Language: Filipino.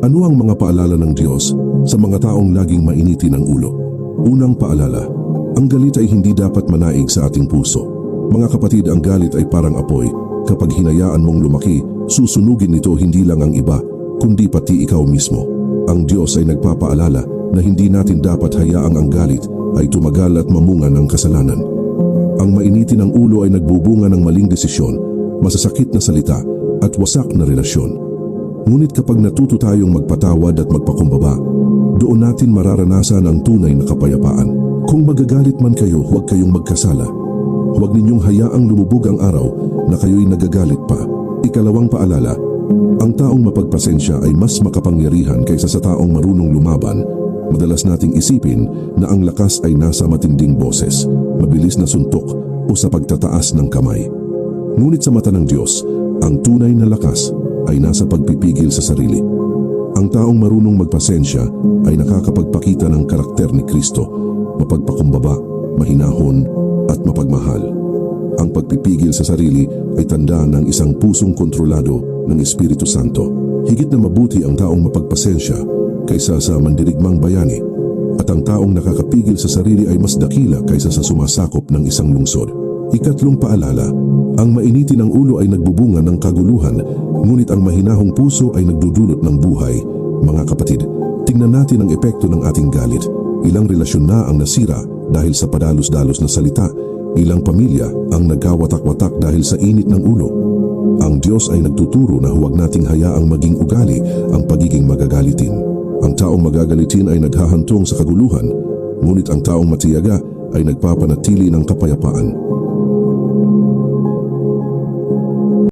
Ano ang mga paalala ng Diyos sa mga taong laging mainitin ang ulo? Unang paalala, ang galit ay hindi dapat manaig sa ating puso. Mga kapatid, ang galit ay parang apoy. Kapag hinayaan mong lumaki, susunugin nito hindi lang ang iba, kundi pati ikaw mismo. Ang Diyos ay nagpapaalala na hindi natin dapat hayaang ang galit ay tumagal at mamunga ng kasalanan. Ang mainitin ng ulo ay nagbubunga ng maling desisyon, masasakit na salita at wasak na relasyon. Ngunit kapag natuto tayong magpatawad at magpakumbaba, doon natin mararanasan ang tunay na kapayapaan. Kung magagalit man kayo, huwag kayong magkasala. Huwag ninyong hayaang lumubog ang araw na kayo'y nagagalit pa. Ikalawang paalala, ang taong mapagpasensya ay mas makapangyarihan kaysa sa taong marunong lumaban. Madalas nating isipin na ang lakas ay nasa matinding boses, mabilis na suntok o sa pagtataas ng kamay. Ngunit sa mata ng Diyos, ang tunay na lakas ay nasa pagpipigil sa sarili. Ang taong marunong magpasensya ay nakakapagpakita ng karakter ni Kristo, mapagpakumbaba, mahinahon at mapagmahal. Ang pagpipigil sa sarili ay tanda ng isang pusong kontrolado ng Espiritu Santo. Higit na mabuti ang taong mapagpasensya kaysa sa mandirigmang bayani at ang taong nakakapigil sa sarili ay mas dakila kaysa sa sumasakop ng isang lungsod. Ikatlong paalala, ang mainitin ng ulo ay nagbubunga ng kaguluhan, ngunit ang mahinahong puso ay nagdudulot ng buhay. Mga kapatid, tingnan natin ang epekto ng ating galit. Ilang relasyon na ang nasira dahil sa padalos-dalos na salita, ilang pamilya ang nagkawatak-watak dahil sa init ng ulo. Ang Diyos ay nagtuturo na huwag nating hayaang maging ugali ang pagiging magagalitin. Ang taong magagalitin ay naghahantong sa kaguluhan, ngunit ang taong matiyaga ay nagpapanatili ng kapayapaan.